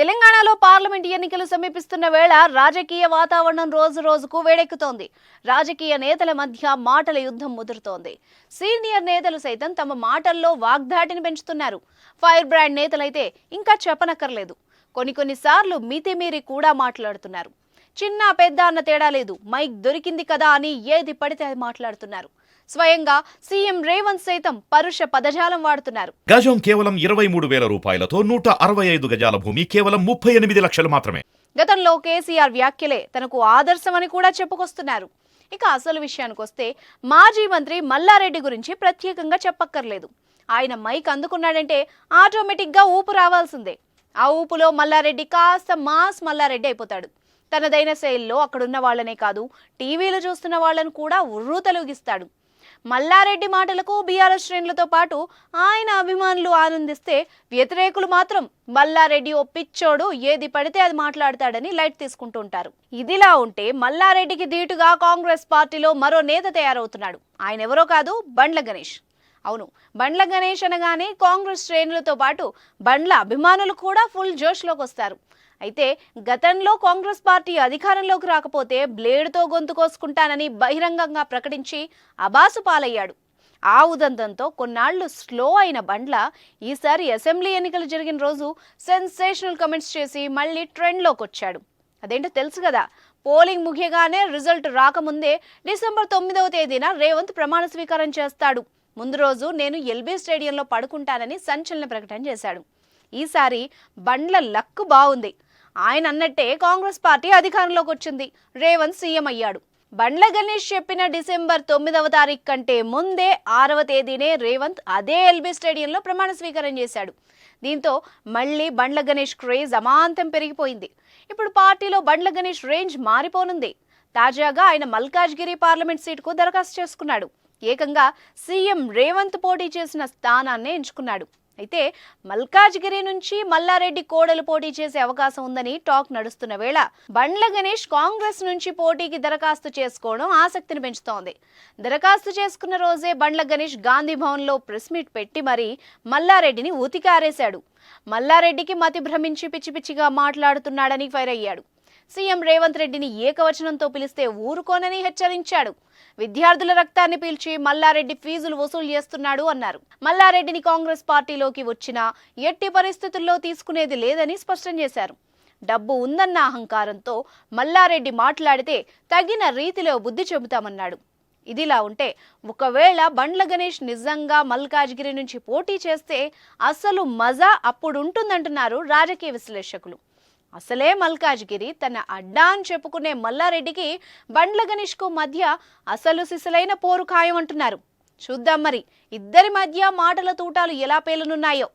తెలంగాణలో పార్లమెంట్ ఎన్నికలు సమీపిస్తున్న వేళ రాజకీయ వాతావరణం రోజు రోజుకు వేడెక్కుతోంది. రాజకీయ నేతల మధ్య మాటల యుద్ధం ముదురుతోంది. సీనియర్ నేతలు సైతం తమ మాటల్లో వాగ్దాటిని పెంచుతున్నారు. ఫైర్ బ్రాండ్ నేతలైతే ఇంకా చెప్పనక్కర్లేదు. కొన్ని కొన్నిసార్లు మితిమీరి కూడా మాట్లాడుతున్నారు. చిన్న పెద్ద అన్న తేడా లేదు. మైక్ దొరికింది కదా అని ఏది పడితే అది మాట్లాడుతున్నారు. స్వయంగా సీఎం రేవంత్ సైతం పరుష పదజాలం వాడుతున్నారు. గజం కేవలం ఇరవై మూడు వేల రూపాయలతో నూట అరవై ఐదు గజాల భూమి కేవలం ముప్పై ఎనిమిది లక్షలు మాత్రమే. గతంలో కేసీఆర్ వ్యాఖ్యలే తనకు ఆదర్శమని కూడా చెప్పుకొస్తున్నారు. ఇక అసలు విషయానికి వస్తే మాజీ మంత్రి మల్లారెడ్డి గురించి ప్రత్యేకంగా చెప్పక్కర్లేదు. ఆయన మైక్ అందుకున్నాడంటే ఆటోమేటిక్గా ఊపు రావాల్సిందే. ఆ ఊపులో మల్లారెడ్డి కాస్త మాస్ మల్లారెడ్డి అయిపోతాడు. తనదైన శైలిలో అక్కడున్న వాళ్ళనే కాదు టీవీలో చూస్తున్న వాళ్ళను కూడా ఉర్రూ తొలగిస్తాడు మల్లారెడ్డి మాటలకు బీఆర్ఎస్ శ్రేణులతో పాటు ఆయన అభిమానులు ఆనందిస్తే వ్యతిరేకులు మాత్రం మల్లారెడ్డి ఓ పిచ్చోడు ఏది పడితే అది మాట్లాడతాడని లైట్ తీసుకుంటూ ఉంటారు. ఇదిలా ఉంటే మల్లారెడ్డికి ధీటుగా కాంగ్రెస్ పార్టీలో మరో నేత తయారవుతున్నాడు. ఆయన ఎవరో కాదు బండ్ల గణేష్. అవును బండ్ల గణేష్ అనగానే కాంగ్రెస్ శ్రేణులతో పాటు బండ్ల అభిమానులు కూడా ఫుల్ జోష్లోకి వస్తారు అయితే గతంలో కాంగ్రెస్ పార్టీ అధికారంలోకి రాకపోతే బ్లేడ్తో గొంతు కోసుకుంటానని బహిరంగంగా ప్రకటించి అబాసు పాలయ్యాడు. ఆ ఉదంతంతో కొన్నాళ్ళు స్లో అయిన బండ్ల ఈసారి అసెంబ్లీ ఎన్నికలు జరిగిన రోజు సెన్సేషనల్ కమెంట్స్ చేసి మళ్ళీ ట్రెండ్లోకి వచ్చాడు. అదేంటో తెలుసు కదా పోలింగ్ ముగియగానే రిజల్ట్ రాకముందే డిసెంబర్ తొమ్మిదవ తేదీన రేవంత్ ప్రమాణ స్వీకారం చేస్తాడు. ముందు రోజు నేను ఎల్బీ స్టేడియంలో పడుకుంటానని సంచలన ప్రకటన చేశాడు. ఈసారి బండ్ల లక్కు బాగుంది. ఆయన అన్నట్టే కాంగ్రెస్ పార్టీ అధికారంలోకి వచ్చింది. రేవంత్ సీఎం అయ్యాడు. బండ్ల గణేష్ చెప్పిన డిసెంబర్ తొమ్మిదవ తారీఖు కంటే ముందే ఆరవ తేదీనే రేవంత్ అదే ఎల్బీ స్టేడియంలో ప్రమాణ స్వీకారం చేశాడు. దీంతో మళ్ళీ బండ్ల గణేష్ క్రేజ్ అమాంతం పెరిగిపోయింది. ఇప్పుడు పార్టీలో బండ్ల గణేష్ రేంజ్ మారిపోనుంది. తాజాగా ఆయన మల్కాజ్గిరి పార్లమెంట్ సీటుకు దరఖాస్తు చేసుకున్నాడు. ఏకంగా సీఎం రేవంత్ పోటీ చేసిన స్థానాన్నే ఎంచుకున్నాడు. అయితే మల్కాజ్గిరి నుంచి మల్లారెడ్డి కోడలు పోటీ చేసే అవకాశం ఉందని టాక్ నడుస్తున్న వేళ బండ్ల గణేష్ కాంగ్రెస్ నుంచి పోటీకి దరఖాస్తు చేసుకోవడం ఆసక్తిని పెంచుతోంది. దరఖాస్తు చేసుకున్న రోజే బండ్ల గణేష్ గాంధీ భవన్లో ప్రెస్ మీట్ పెట్టి మరీ మల్లారెడ్డిని ఉతికారేశాడు. మల్లారెడ్డికి మతి భ్రమించి పిచ్చి పిచ్చిగా మాట్లాడుతున్నాడని ఫైర్ అయ్యాడు. సీఎం రేవంత్ రెడ్డిని ఏకవచనంతో పిలిస్తే ఊరుకోనని హెచ్చరించాడు. విద్యార్థుల రక్తాన్ని పీల్చి మల్లారెడ్డి ఫీజులు వసూలు చేస్తున్నాడు అన్నారు. మల్లారెడ్డిని కాంగ్రెస్ పార్టీలోకి వచ్చినా ఎట్టి పరిస్థితుల్లో తీసుకునేది లేదని స్పష్టం చేశారు. డబ్బు ఉందన్న అహంకారంతో మల్లారెడ్డి మాట్లాడితే తగిన రీతిలో బుద్ధి చెబుతామన్నాడు. ఇదిలా ఉంటే ఒకవేళ బండ్ల గణేష్ నిజంగా మల్కాజ్గిరి నుంచి పోటీ చేస్తే అసలు మజా అప్పుడుంటుందంటున్నారు రాజకీయ విశ్లేషకులు. అసలే మల్కాజ్గిరి తన అడ్డా అని చెప్పుకునే మల్లారెడ్డికి బండ్ల గణేష్కు మధ్య అసలు సిసలైన పోరు ఖాయం అంటున్నారు చూద్దాం మరి ఇద్దరి మధ్య మాటల తూటాలు ఎలా పేలనున్నాయో.